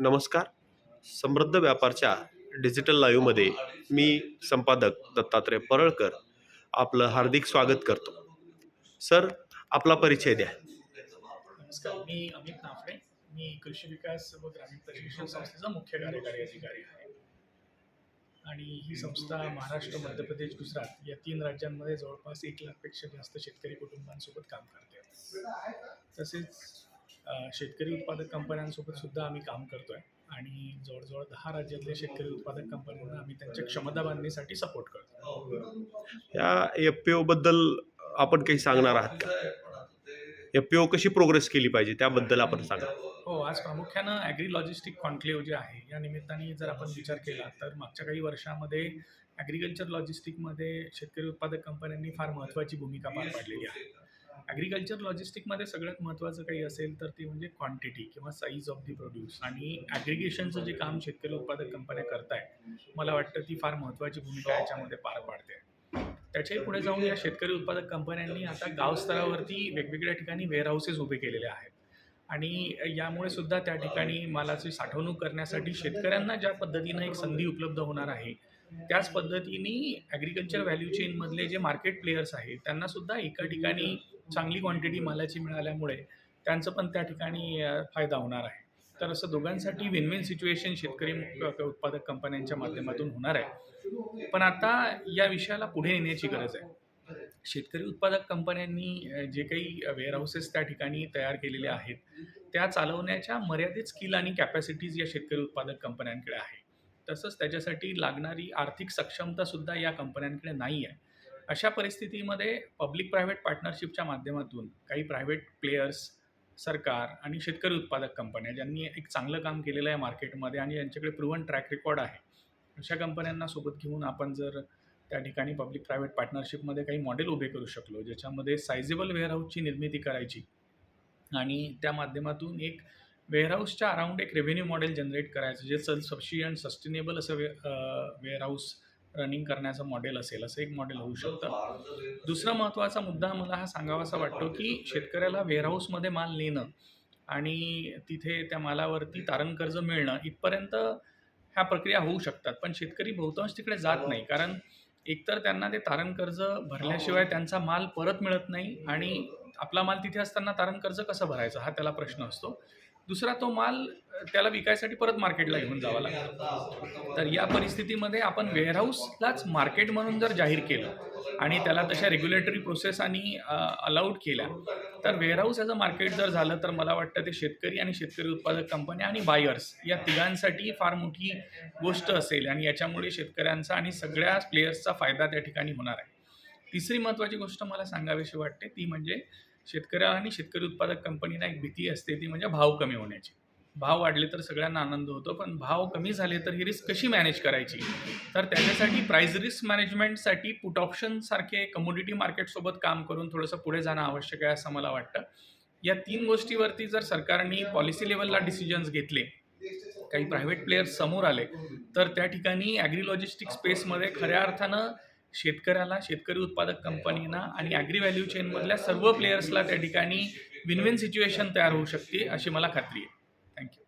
नमस्कार. समृद्ध व्यापारच्या डिजिटल लाईव्हमध्ये मी संपादक दत्तात्रय परळकर आपलं हार्दिक स्वागत करतो. सर आपला परिचय द्या. नमस्कार मी अमित नाफडे मी कृषी विकास व ग्रामीण प्रशिक्षण संस्थेचा मुख्य कार्यकारी अधिकारी आहे. आणि ही संस्था महाराष्ट्र मध्य प्रदेश गुजरात या तीन राज्यांमध्ये जवळपास एक लाखपेक्षा जास्त शेतकरी कुटुंबांसोबत काम करते तसेच शेतकरी उत्पादक कंपन्यांसोबत सुद्धा आम्ही काम करतोय. आणि जवळजवळ दहा राज्यातल्या शेतकरी उत्पादक कंपन्यांना आम्ही त्यांच्या क्षमता बांधणीसाठी सपोर्ट करतो या एफ पी ओबद्दल आपण काही सांगणार आहात का? एफ पी ओ कशी प्रोग्रेस केली पाहिजे? त्याबद्दल आपण सांगा. हो आज प्रामुख्यानं ॲग्री लॉजिस्टिक कॉन्क्लेव्ह जे आहे या निमित्ताने जर आपण विचार केला तर मागच्या काही वर्षामध्ये ॲग्रिकल्चर लॉजिस्टिकमध्ये शेतकरी उत्पादक कंपन्यांनी फार महत्त्वाची भूमिका पार पाडलेली आहे. ॲग्रिकल्चर लॉजिस्टिकमध्ये सगळ्यात महत्त्वाचं काही असेल तर ते म्हणजे क्वांटिटी किंवा साईज ऑफ दी प्रोड्यूस आणि ॲग्रिगेशनचं जे काम शेतकरी उत्पादक कंपन्या करताय मला वाटतं ती फार महत्त्वाची भूमिका याच्यामध्ये पार पाडते. त्याच्याही पुढे जाऊन या शेतकरी उत्पादक कंपन्यांनी आता गावस्तरावरती वेगवेगळ्या ठिकाणी वेअरहाऊसेस उभे केलेले आहेत. आणि यामुळे सुद्धा त्या ठिकाणी मालाची साठवणूक करण्यासाठी शेतकऱ्यांना ज्या पद्धतीनं एक संधी उपलब्ध होणार आहे त्याच पद्धतीने ॲग्रिकल्चर व्हॅल्यू चेनमधले जे मार्केट प्लेयर्स आहेत त्यांना सुद्धा एका ठिकाणी चांगली क्वांटिटी मालाची मिळाल्यामुळे त्यांचं पण त्या ठिकाणी फायदा होणार आहे. तर असं दोघांसाठी विन विन सिच्युएशन शेतकरी उत्पादक कंपन्यांच्या माध्यमातून होणार आहे. पण आता या विषयाला पुढे नेण्याची गरज आहे. शेतकरी उत्पादक कंपन्यांनी जे काही वेअरहाऊसेस त्या ठिकाणी तयार केलेले आहेत त्या चालवण्याच्या मर्यादित स्किल आणि कॅपॅसिटीज या शेतकरी उत्पादक कंपन्यांकडे आहे. तसंच त्याच्यासाठी लागणारी आर्थिक सक्षमतासुद्धा या कंपन्यांकडे नाही आहे अशा परिस्थितीमध्ये पब्लिक प्रायव्हेट पार्टनरशिपच्या माध्यमातून काही प्रायव्हेट प्लेयर्स सरकार आणि शेतकरी उत्पादक कंपन्या ज्यांनी एक चांगलं काम केलेलं आहे मार्केटमध्ये आणि यांच्याकडे प्रूव्हन ट्रॅक रेकॉर्ड आहे अशा कंपन्यांना सोबत घेऊन आपण जर त्या ठिकाणी पब्लिक प्रायव्हेट पार्टनरशिपमध्ये काही मॉडेल उभे करू शकलो ज्याच्यामध्ये सायझेबल वेअरहाऊसची निर्मिती करायची आणि त्या माध्यमातून एक वेअरहाऊसच्या अराउंड एक रेव्हेन्यू मॉडेल जनरेट करायचं जे सल सबशियंट सस्टेनेबल असं वे वेअरहाऊस रनिंग करण्याचं मॉडेल असेल असं एक मॉडेल होऊ शकतं. दुसरा महत्त्वाचा मुद्दा मला हा सांगावासा वाटतो की शेतकऱ्याला वेअरहाऊसमध्ये माल नेणं आणि तिथे त्या मालावरती तारण कर्ज मिळणं इथपर्यंत ह्या प्रक्रिया होऊ शकतात. पण शेतकरी बहुतांश तिकडे जात नाही. कारण एकतर त्यांना ते तारण कर्ज भरल्याशिवाय त्यांचा माल परत मिळत नाही आणि आपला माल तिथे असताना तारण कर्ज कसं भरायचं हा त्याला प्रश्न असतो. दुसरा तो माल त्याला विकायसाठी परत मार्केटला घेऊन जावा लागतो. तर या परिस्थितीमध्ये आपण वेअरहाऊसलाच मार्केट म्हणून जर जाहीर केलं आणि त्याला तशा रेग्युलेटरी प्रोसेस आणि अलाउड केल्या तर वेअरहाऊस ॲज अ मार्केट जर झालं तर मला वाटतं ते शेतकरी आणि शेतकरी उत्पादक कंपन्या आणि बायर्स या तिघांसाठी फार मोठी गोष्ट असेल आणि याच्यामुळे शेतकऱ्यांचा आणि सगळ्या प्लेयर्सचा फायदा त्या ठिकाणी होणार आहे. तिसरी महत्त्वाची गोष्ट मला सांगावीशी वाटते ती म्हणजे शेतकऱ्या आणि शेतकरी उत्पादक कंपनीला एक भीती असते ती म्हणजे भाव कमी होण्याची. भाव वाढले तर सगळ्यांना आनंद होतो पण भाव कमी झाले तर ही रिस्क कशी मॅनेज करायची? तर त्याच्यासाठी प्राईज रिस्क मॅनेजमेंटसाठी पुट ऑप्शन सारखे कमोडिटी मार्केटसोबत काम करून थोडंसं पुढे जाणं आवश्यक आहे असं मला वाटतं. या तीन गोष्टीवरती जर सरकारने पॉलिसी लेवलला डिसिजन्स घेतले काही प्रायव्हेट प्लेयर्स समोर आले तर त्या ठिकाणी ॲग्री लॉजिस्टिक स्पेसमध्ये खऱ्या अर्थानं शेतकऱ्याला शेतकरी उत्पादक कंपनीना आणि ॲग्री व्हॅल्यू चेनमधल्या सर्व प्लेयर्सला त्या ठिकाणी विन विन सिच्युएशन तयार होऊ शकते अशी मला खात्री आहे. थँक्यू